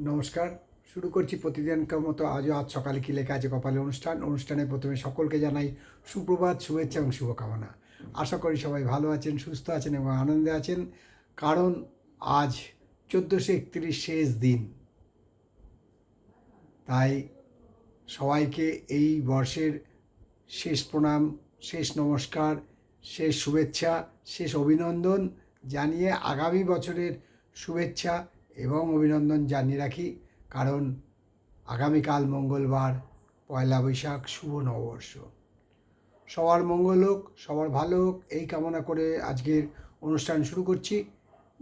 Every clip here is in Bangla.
নমস্কার। শুরু করছি প্রতিদিনকার মতো আজও আজ সকালে কি লেখা আছে কপালে অনুষ্ঠান। অনুষ্ঠানে প্রথমে সকলকে জানাই সুপ্রভাত, শুভেচ্ছা এবং শুভকামনা। আশা করি সবাই ভালো আছেন, সুস্থ আছেন এবং আনন্দে আছেন। কারণ আজ চোদ্দোশো একত্রিশ শেষ দিন। তাই সবাইকে এই বর্ষের শেষ প্রণাম, শেষ নমস্কার, শেষ শুভেচ্ছা, শেষ অভিনন্দন জানিয়ে আগামী বছরের শুভেচ্ছা এবং অভিনন্দন জানিয়ে রাখি, কারণ আগামীকাল মঙ্গলবার, পয়লা বৈশাখ, শুভ নববর্ষ। সবার মঙ্গল হোক, সবার ভালো হোক, এই কামনা করে আজকের অনুষ্ঠান শুরু করছি।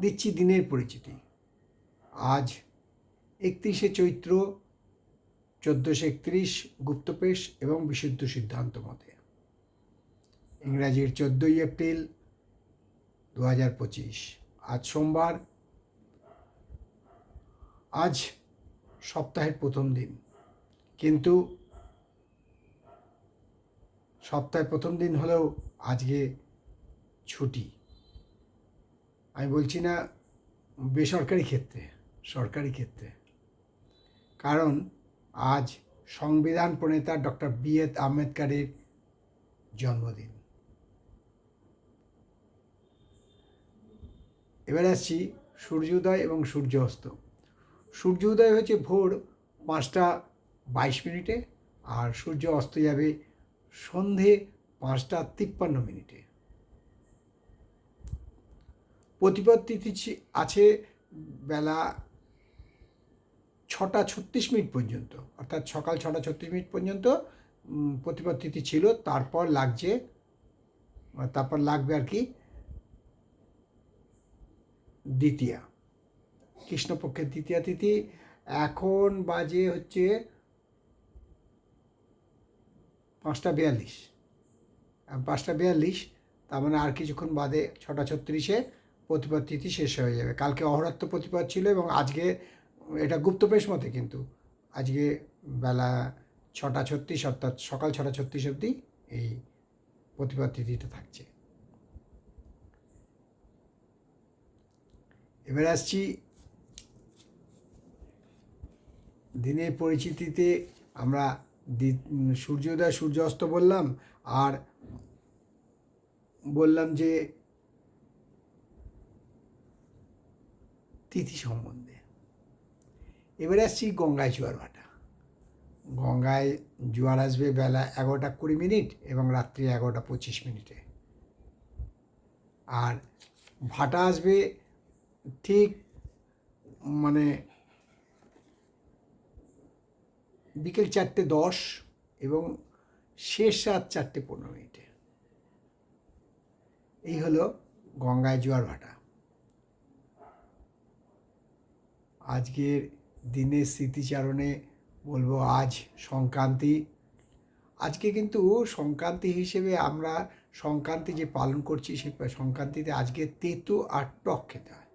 দিচ্ছি দিনের পরিচিতি। আজ একত্রিশে চৈত্র, চোদ্দোশো একত্রিশ, গুপ্তপেশ এবং বিশুদ্ধ সিদ্ধান্ত মতে। ইংরাজির চোদ্দোই এপ্রিল দু হাজার পঁচিশ। আজ সোমবার আজ সপ্তাহের প্রথম দিন। কিন্তু সপ্তাহের প্রথম দিন হলেও আজকে ছুটি। আমি বলছি না বেসরকারি ক্ষেত্রে, সরকারি ক্ষেত্রে। কারণ আজ সংবিধান প্রণেতা ডক্টর বি এস আম্বেদকারের জন্মদিন। এবার আসছি সূর্যোদয় এবং সূর্য অস্ত সূর্য উদয় হয়েছে ভোর পাঁচটা বাইশ মিনিটে আর সূর্য অস্ত যাবে সন্ধে পাঁচটা তিপ্পান্ন মিনিটে। প্রতিপদ তিথি আছে বেলা ছটা ছত্রিশ মিনিট পর্যন্ত। অর্থাৎ সকাল ছটা ছত্রিশ মিনিট পর্যন্ত প্রতিপদ তিথি ছিল। তারপর লাগছে, তারপর লাগবে আর কি, দ্বিতীয়া। কৃষ্ণপক্ষের দ্বিতীয়া তিথি। এখন বাজে হচ্ছে পাঁচটা বিয়াল্লিশ। পাঁচটা বিয়াল্লিশ, তার মানে আর কিছুক্ষণ বাদে ছটা ছত্রিশে প্রতিপদ তিথি শেষ হয়ে যাবে। কালকে অহরাত্র প্রতিপদ ছিল এবং আজকে এটা গুপ্তপেশ মতে কিন্তু আজকে বেলা ছটা ছত্রিশ অর্থাৎ সকাল ছটা ছত্রিশ অবধি এই প্রতিপদ তিথিটা থাকছে। এবার আসছি দিনের পরিচিতিতে আমরা সূর্যোদয় সূর্যাস্ত বললাম আর বললাম যে তিথি সম্বন্ধে। এবারে আসছি গঙ্গায় জোয়ার ভাটা। গঙ্গায় জোয়ার আসবে বেলা এগারোটা কুড়ি মিনিট এবং রাত্রি এগারোটা পঁচিশ মিনিটে। আর ভাটা আসবে ঠিক মানে বিকেল চারটে দশ এবং শেষ রাত চারটে পনেরো মিনিটে। এই হলো গঙ্গায় জোয়ার ভাটা। আজকের দিনের স্মৃতিচারণে বলব আজ সংক্রান্তি। আজকে কিন্তু সংক্রান্তি হিসেবে আমরা সংক্রান্তি যে পালন করছি সেই সংক্রান্তিতে আজকে তেতো আর টক খেতে হয়।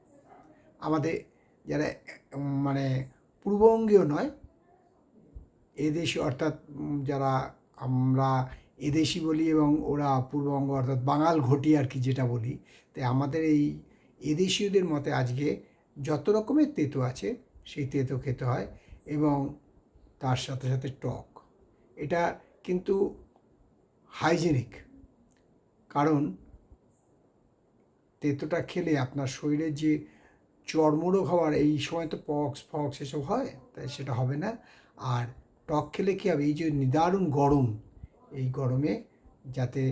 আমাদের যারা মানে পূর্ববঙ্গীয় নয় এদেশি অর্থাৎ যারা আমরা এদেশি বলি এবং ওরা পূর্ববঙ্গ অর্থাৎ বাঙাল ঘটি আর কি যেটা বলি, তাই আমাদের এই এদেশীয়দের মতে আজকে যত রকমের তেতো আছে, সেই তেতো খেতে হয় এবং তার সাথে সাথে টক। এটা কিন্তু হাইজেনিক। কারণ তেতোটা খেলে আপনার শরীরে যে চর্মরোগ হওয়ার, এই সময় তো পক্স, ফক্স এসব হয়, তাই সেটা হবে না। আর টক খেলে কী হবে এই যে নিদারুণ গরম, এই গরমে যাতে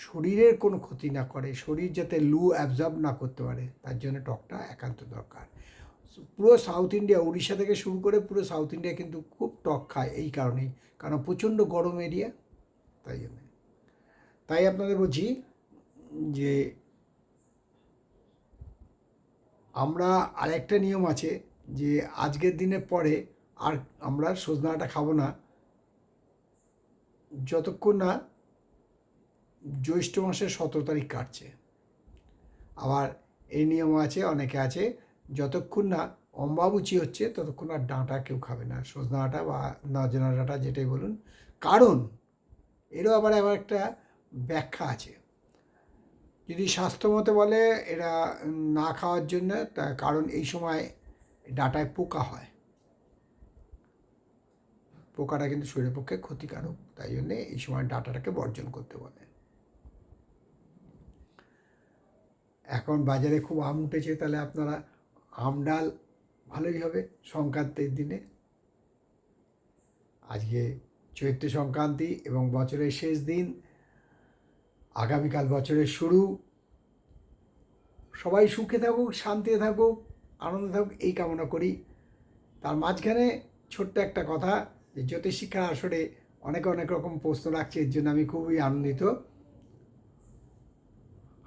শরীরের কোনো ক্ষতি না করে, শরীর যাতে লু অ্যাবজর্ব না করতে পারে, তার জন্য টকটা একান্ত দরকার। পুরো সাউথ ইন্ডিয়া, উড়িষ্যা থেকে শুরু করে পুরো সাউথ ইন্ডিয়া কিন্তু খুব টক খায় এই কারণেই, কারণ প্রচণ্ড গরম এরিয়া, তাই জন্য। তাই আপনাদের বলছি যে আমরা আরেকটা নিয়ম আছে যে আজকের দিনের পরে আর আমরা সজনাটা খাব না। যতক্ষণ না জ্যৈষ্ঠ মাসের সতেরো তারিখ কাটছে। আবার এই নিয়ম আছে, অনেকে আছে, যতক্ষণ না অম্বাবুচি হচ্ছে, ততক্ষণ আর ডাঁটা কেউ খাবে না। সজনা ডাঁটা বা নজনা ডাঁটা যেটাই বলুন। কারণ এরও আবার আবার একটা ব্যাখ্যা আছে। যদি স্বাস্থ্যমতে বলে, এরা না খাওয়ার জন্য, তা কারণ এই সময় ডাঁটায় পোকা হয়। পোকাটা কিন্তু শরীরের পক্ষে ক্ষতিকারক। তাই জন্যে এই সময় ডাটাটাকে বর্জন করতে বলে। এখন বাজারে খুব আম উঠেছে, তাহলে আপনারা আম ডাল ভালোই হবে সংক্রান্তির দিনে। আজকে চৈত্র সংক্রান্তি এবং বছরের শেষ দিন, আগামীকাল বছরের শুরু। সবাই সুখে থাকুক, শান্তিতে থাকুক, আনন্দে থাকুক, এই কামনা করি। তার মাঝখানে ছোট্ট একটা কথা যে জ্যোতিষশিক্ষা আসরে অনেক অনেক রকম প্রশ্ন রাখছে, এর জন্য আমি খুবই আনন্দিত।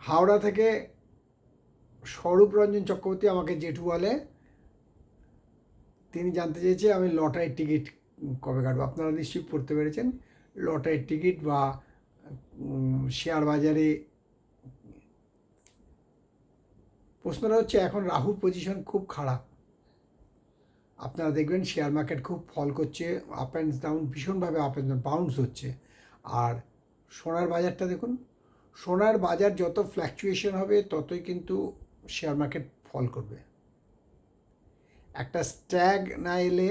হাওড়া থেকে স্বরূপ রঞ্জন চক্রবর্তী আমাকে জেঠু বলে। তিনি জানতে চেয়েছে আমি লটারির টিকিট কবে কাটবো। আপনারা নিশ্চয়ই পড়তে পেরেছেন। লটারির টিকিট বা শেয়ার বাজারে প্রশ্নটা হচ্ছে, এখন রাহুর পজিশন খুব খারাপ। আপনারা দেখবেন শেয়ার মার্কেট খুব ফল করছে আপ অ্যান্ড ডাউন ভীষণভাবে আপ অ্যান্ড ডাউন বাউন্স হচ্ছে। আর সোনার বাজারটা দেখুন, সোনার বাজার যত ফ্ল্যাকচুয়েশন হবে, ততই কিন্তু শেয়ার মার্কেট ফল করবে। একটা স্ট্যাগ না এলে,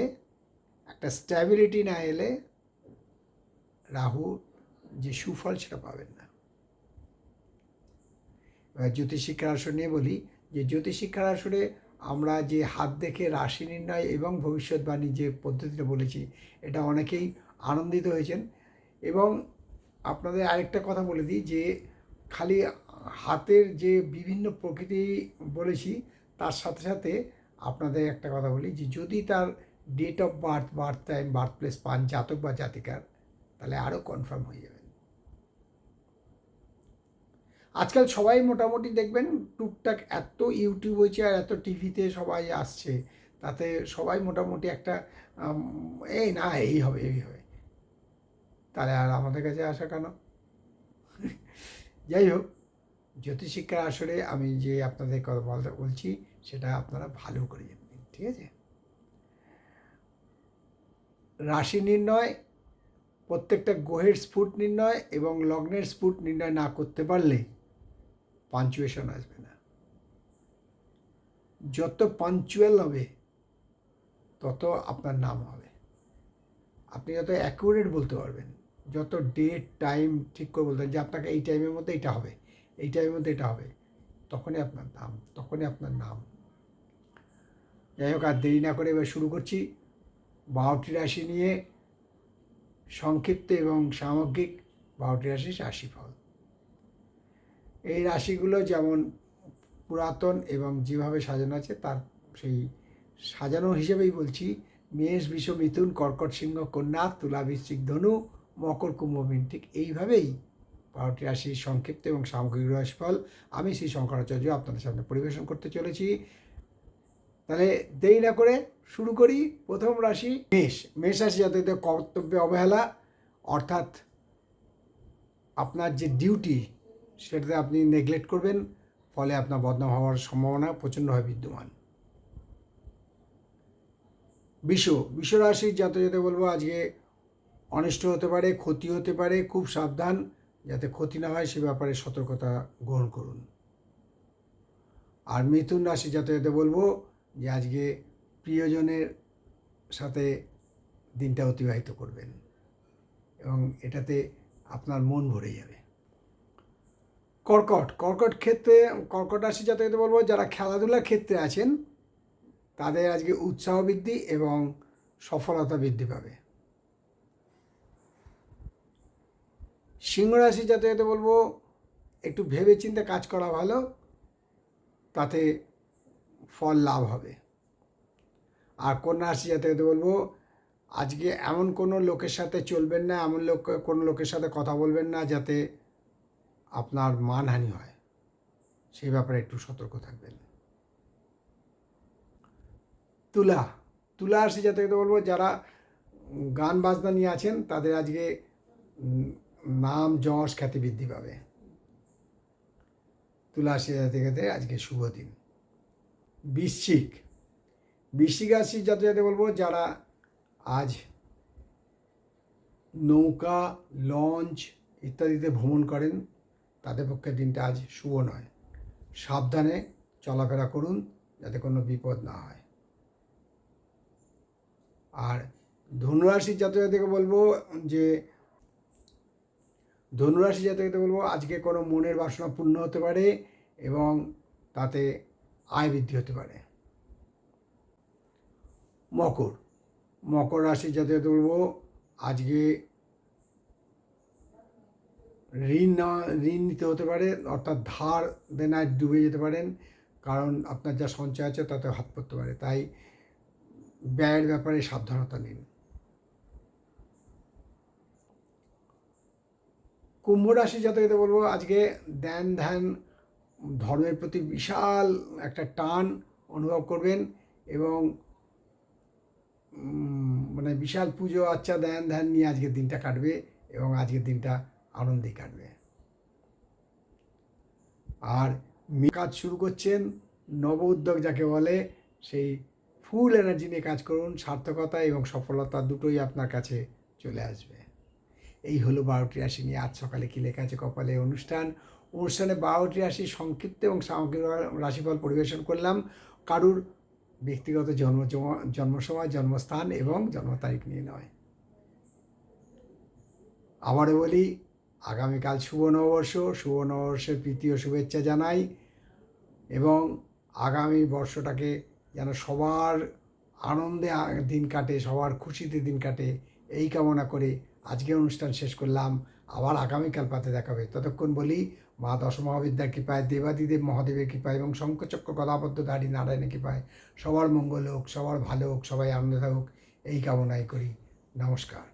একটা স্ট্যাবিলিটি না এলে রাহু যে সুফল সেটা পাবেন না। এবার জ্যোতিষিক্ষার আসর নিয়ে বলি, যে জ্যোতিষিক্ষার আসরে আমরা যে হাত দেখে রাশি নির্ণয় এবং ভবিষ্যৎবাণী যে পদ্ধতিটা বলেছি, এটা অনেকেই আনন্দিত হয়েছেন। এবং আপনাদের আরেকটা কথা বলে দিই যে, খালি হাতের যে বিভিন্ন প্রকৃতি বলেছি, তার সাথে সাথে আপনাদের একটা কথা বলি যে, যদি তার date of birth birth time birth place পান, জাতক বা জাতিকার, তাহলে আরও কনফার্ম হয়ে যাবেন আজকাল সবাই মোটামুটি দেখবেন টুকটাক এত ইউটিউব হয়েছে আর এত টিভিতে সবাই আসছে, তাতে সবাই মোটামুটি একটা এই না, এই হবে এই হবে। তাহলে আর আমাদের কাছে আসা কেন? যাই হোক জ্যোতিষিক্ষার আসরে আমি যে আপনাদের কথা বলছি, সেটা আপনারা ভালো করে জানবেন ঠিক আছে? রাশি নির্ণয়, প্রত্যেকটা গ্রহের স্ফুট নির্ণয় এবং লগ্নের স্ফুট নির্ণয় না করতে পারলে পাঞ্চুয়েশন আসবে না। যত পাঞ্চুয়াল হবে, তত আপনার নাম হবে। আপনি যত অ্যাকুরেট বলতে পারবেন, যত ডেট, টাইম ঠিক করে বলতেন যে আপনাকে এই টাইমের মধ্যে এটা হবে, এই টাইমের মধ্যে এটা হবে, তখনই আপনার নাম, তখনই আপনার নাম। যাই হোক, আর দেরি না করে এবার শুরু করছি। বারোটি রাশি নিয়ে সংক্ষিপ্ত এবং সামগ্রিক বারোটি রাশি রাশিফল। এই রাশিগুলো যেমন পুরাতন এবং যেভাবে সাজানো আছে, তার সেই সাজানো হিসেবেই বলছি। মেষ, বিষ, মিথুন, কর্কট সিংহ, কন্যা তুলা বৃশ্চিক ধনু, মকর, কুম্ভ, মীন। ঠিক এইভাবেই বারোটি রাশির সংক্ষিপ্ত এবং সামগ্রিক রাশিফল আমি শ্রী শঙ্করাচার্য আপনাদের সামনে পরিবেশন করতে চলেছি। তাহলে দেরি না করে শুরু করি প্রথম রাশি মেষ। মেষ রাশি যাতে কর্তব্যে অবহেলা, অর্থাৎ আপনার যে ডিউটি সেটাতে আপনি নেগলেক্ট করবেন, ফলে আপনার বদনাম হওয়ার সম্ভাবনা প্রচণ্ডভাবে বিদ্যমান। বিষ রাশির যাতে যাতে বলব আজকে অনিষ্ট হতে পারে, ক্ষতি হতে পারে, খুব সাবধান, যাতে ক্ষতি না হয় সে ব্যাপারে সতর্কতা গ্রহণ করুন। আর মিথুন রাশি যাতে যাতে বলব যে আজকে প্রিয়জনের সাথে দিনটা অতিবাহিত করবেন এবং এটাতে আপনার মন ভরে যাবে। কর্কট কর্কট ক্ষেত্রে, কর্কট রাশি যাতে বলব, যারা খেলাধুলার ক্ষেত্রে আছেন, তাদের আজকে উৎসাহ বৃদ্ধি এবং সফলতা বৃদ্ধি পাবে। সিংহ রাশি যাতে বলব, একটু ভেবে চিন্তে কাজ করা ভালো, তাতে ফল লাভ হবে। আর কন্যা রাশি যাতে বলব, আজকে এমন কোনো লোকের সাথে চলবেন না, এমন লোক, কোনো লোকের সাথে কথা বলবেন না, যাতে আপনার মানহানি হয়, সেই ব্যাপারে একটু সতর্ক থাকবেন। তুলা তুলা রাশি যাতে বলব যারা গান বাজনা নিয়ে আছেন, তাদের আজকে নাম যশ খ্যাতি বৃদ্ধি পাবে। তুলা রাশি যাতে যাতে আজকে শুভ দিন। বৃশ্চিক বৃশ্চিক রাশি যাতে যাতে বলব যারা আজ নৌকা, লঞ্চ ইত্যাদিতে ভ্রমণ করেন তাদের পক্ষে দিনটা আজ শুভ নয়। সাবধানে চলাফেরা করুন যাতে কোনো বিপদ না হয়। আর ধনুরাশির জাতকদেরকে বলব যে ধনুরাশি জাতকদের বলব আজকে কোনো মনের বাসনা পূর্ণ হতে পারে এবং তাতে আয় বৃদ্ধি হতে পারে। মকর মকর রাশি যাতে বলব আজকে ঋণ নেওয়া, ঋণ নিতে হতে পারে, অর্থাৎ ধার দেনায় ডুবে যেতে পারেন কারণ আপনার যা সঞ্চয় আছে তাতে হাত পড়তে পারে। তাই ব্যয়ের ব্যাপারে সাবধানতা নিন। কুম্ভ রাশি যাতে বলব, আজকে ধ্যান ধ্যান, ধর্মের প্রতি বিশাল একটা টান অনুভব করবেন এবং মানে বিশাল পুজো আচ্ছা ধ্যান ধ্যান নিয়ে আজকের দিনটা কাটবে এবং আজকের দিনটা আনন্দে কাটবে। আর কাজ শুরু করছেন নব উদ্যোগ যাকে বলে, সেই ফুল এনার্জি নিয়ে কাজ করুন, সার্থকতা এবং সফলতা দুটোই আপনার কাছে চলে আসবে। এই হলো বারোটি রাশি নিয়ে আজ সকালে কি লেখা আছে কপালে অনুষ্ঠান। অনুষ্ঠানে বারোটি রাশি সংক্ষিপ্ত এবং সামগ্রিক রাশিফল পরিবেশন করলাম। কারুর ব্যক্তিগত জন্ম জন্ম সময় জন্মস্থান এবং জন্ম তারিখ নিয়ে নয়। আবারও বলি আগামীকাল শুভ নববর্ষ, শুভ নববর্ষের প্রীতি ও শুভেচ্ছা জানাই এবং আগামী বর্ষটাকে যেন সবার আনন্দে দিন কাটে, সবার খুশিতে দিন কাটে, এই কামনা করে আজকের অনুষ্ঠান শেষ করলাম। আবার আগামীকাল পাতে দেখা দেখাবে। ততক্ষণ বলি, মা দশমহাবিদ্যার কৃপায়, দেবাদিদেব মহাদেবের কৃপায় এবং শঙ্কচক্র গদাবদ্ধধারী নারায়ণের কৃপায় সবার মঙ্গল হোক, সবার ভালো হোক, সবাই আনন্দ হোক এই কামনাই করি। নমস্কার।